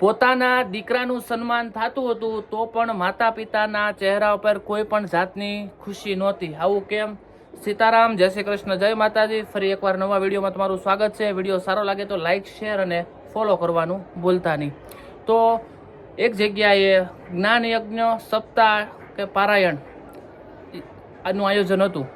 પોતાના દીકરાનું સન્માન થતું હતું, તો પણ માતા પિતાના ચહેરા ઉપર કોઈ પણ જાતની ખુશી નહોતી. આવું કેમ? સીતારામ, જય શ્રી કૃષ્ણ, જય માતાજી. ફરી એકવાર નવા વિડીયોમાં તમારું સ્વાગત છે. વીડિયો સારો લાગે તો લાઇક શેર અને ફોલો કરવાનું ભૂલતા નહીં. તો એક જગ્યાએ જ્ઞાન યજ્ઞ સપ્તાહ કે પારાયણ આનું આયોજન હતું.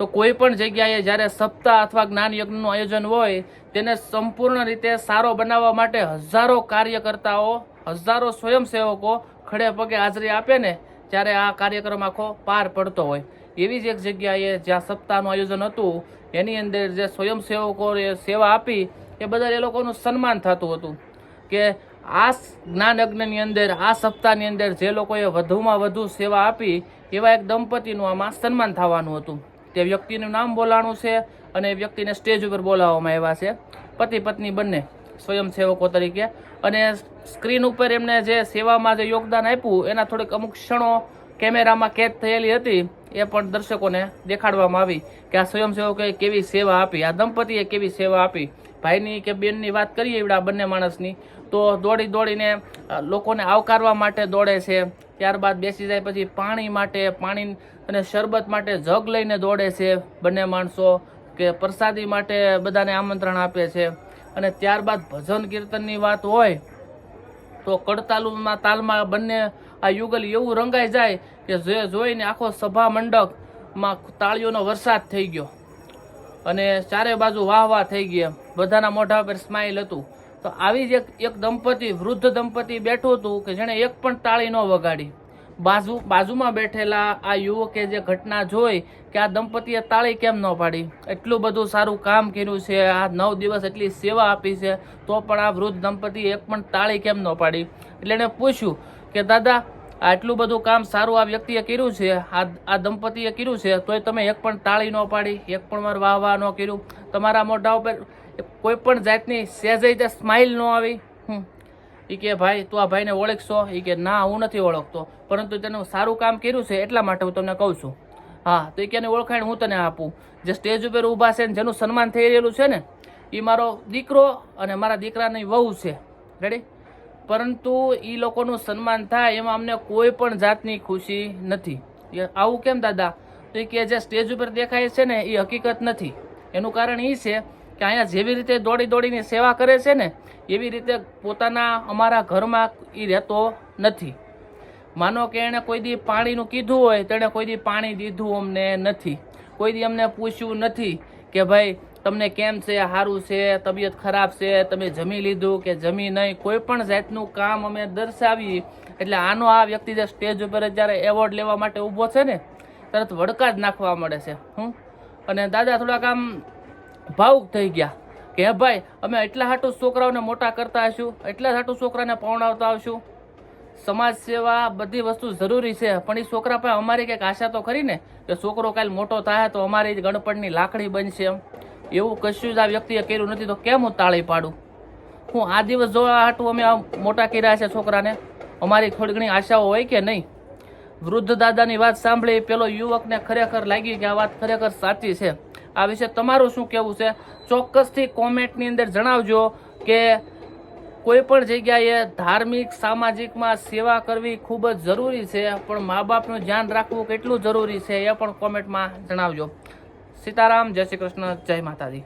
તો કોઈ પણ જગ્યાએ જ્યારે સપ્તાહ અથવા જ્ઞાન યજ્ઞનું આયોજન હોય, તેને સંપૂર્ણ રીતે સારો બનાવવા માટે હજારો કાર્યકર્તાઓ, હજારો સ્વયંસેવકો ખડે પગે હાજરી આપે ને ત્યારે આ કાર્યક્રમ આખો પાર પડતો હોય. એવી જ એક જગ્યાએ જ્યાં સપ્તાહનું આયોજન હતું, એની અંદર જે સ્વયંસેવકોએ સેવા આપી, એ બધા એ લોકોનું સન્માન થતું હતું કે આ જ્ઞાન યજ્ઞની અંદર, આ સપ્તાહની અંદર જે લોકોએ વધુમાં વધુ સેવા આપી, એવા એક દંપતીનું આમાં સન્માન થવાનું હતું. તે વ્યક્તિનું નામ બોલાણું છે અને વ્યક્તિને સ્ટેજ ઉપર બોલાવવામાં આવ્યા છે. પતિ પત્ની બંને સ્વયંસેવકો તરીકે. અને સ્ક્રીન ઉપર એમને જે સેવામાં જે યોગદાન આપ્યું, એના થોડીક અમુક ક્ષણો કેમેરામાં કેદ થયેલી હતી, એ પણ દર્શકોને દેખાડવામાં આવી કે આ સ્વયંસેવકોએ કેવી સેવા આપી, આ દંપતીએ કેવી સેવા આપી? ભાઈની કે બેનની વાત કરીએ એવડા બંને માણસની, તો દોડી દોડીને લોકોને આવકારવા માટે દોડે છે, ત્યારબાદ બેસી જાય પછી પાણી માટે, પાણી અને શરબત માટે જગ લઈને દોડે છે બંને માણસો, કે પ્રસાદી માટે બધાને આમંત્રણ આપે છે. અને ત્યારબાદ ભજન કીર્તનની વાત હોય, તો કડતાલુમાં તાલમાં બંને આ યુગલ એવું રંગાઈ જાય કે જે જોઈને આખો સભા મંડપમાં તાળીઓનો વરસાદ થઈ ગયો. અને ચારે બાજુ વાહ વાહ થઈ ગઈ એમ. બધાના મોઢા પર સ્માઇલ હતું. તો આવી જ એક એક દંપતી, વૃદ્ધ દંપતી બેઠું હતું કે જેણે એક પણ તાળી ન વગાડી. બાજુ, બાજુમાં બેઠેલા આ યુવકે જે ઘટના જોઈ કે આ દંપતીએ તાળી કેમ ન પાડી? એટલું બધું સારું કામ કર્યું છે. આ નવ દિવસ એટલી સેવા આપી છે. તો પણ આ વૃદ્ધ દંપતીએ એક પણ તાળી કેમ ન પાડી? એટલે એણે પૂછ્યું કે દાદા, આટલું બધું કામ સારું આ વ્યક્તિએ કર્યું છે, આ આ દંપતીએ કર્યું છે, તોય તમે એક પણ તાળી ન પાડી, એક પણ વાર વાહ વાહ ન કર્યું. તમારા મોઢા ઉપર કોઈ પણ જાતની સહેજ સ્માઇલ ન આવી. એ કે, ભાઈ, તું આ ભાઈને ઓળખશો. એ કે, ના, હું નથી ઓળખતો. પરંતુ તેનું સારું કામ કર્યું છે એટલા માટે હું તમને કહું છું. હા, તો એ કે ઓળખાણ હું તને આપું. જે સ્ટેજ ઉપર ઊભા છે ને જેનું સન્માન થઈ રહેલું છે ને એ મારો દીકરો અને મારા દીકરાની વહુ છે. રેડી પરંતુ એ લોકોનું સન્માન થાય એમાં અમને કોઈ પણ જાતની ખુશી નથી. આવું કેમ દાદા? તો એ કે જે સ્ટેજ ઉપર દેખાય છે ને એ હકીકત નથી. એનું કારણ એ છે કે અહીંયા જેવી રીતે દોડી દોડીને સેવા કરે છે ને, એવી રીતે પોતાના અમારા ઘરમાં એ રહેતો નથી. માનો કે એણે કોઈ દી પાણીનું કીધું હોય, તેણે કોઈ દી પાણી દીધું અમને નથી. કોઈ દી અમને પૂછ્યું નથી કે ભાઈ તમને કેમ છે? સારું છે? તબિયત ખરાબ છે? તમે જમી લીધું કે જમી નહીં? કોઈ પણ જાતનું કામ અમે દર્શાવી. એટલે આનો આ વ્યક્તિ જે સ્ટેજ ઉપર જ્યારે એવોર્ડ લેવા માટે ઊભો છે ને, તરત વડકા જ નાખવા મળે છે. હું અને દાદા થોડાક આમ ભાવુક થઈ ગયા કે હે ભાઈ, અમે એટલા હાટું છોકરાઓને મોટા કરતા હશું, એટલા હાટું છોકરાને પૌણાવતા આવશું સમાજ સેવા બધી વસ્તુ જરૂરી છે, પણ એ છોકરા પાસે અમારી કંઈક આશા તો ખરી ને કે છોકરો કાલ મોટો થાય તો અમારી ગણપણની લાકડી બનશે એમ. એવું કશું જ આ વ્યક્તિએ કર્યું નથી તો કેમ હું તાળી પાડું? હું આ દિવસ જોવા હાટું અમે આ મોટા કર્યા છે છોકરાને, અમારી થોડી ઘણી આશાઓ હોય કે નહીં? વૃદ્ધ દાદાની વાત સાંભળી પેલો યુવકને ખરેખર લાગી કે આ વાત ખરેખર સાચી છે. આ વિશે તમારું શું કહેવું છે? ચોક્કસથી કોમેન્ટની અંદર જણાવજો કે કોઈ પણ જગ્યાએ ધાર્મિક, સામાજિકમાં સેવા કરવી ખૂબ જ જરૂરી છે, પણ મા બાપનું ધ્યાન રાખવું કેટલું જરૂરી છે એ પણ કોમેન્ટમાં જણાવજો. સીતારામ જય શ્રી કૃષ્ણ જય માતાજી.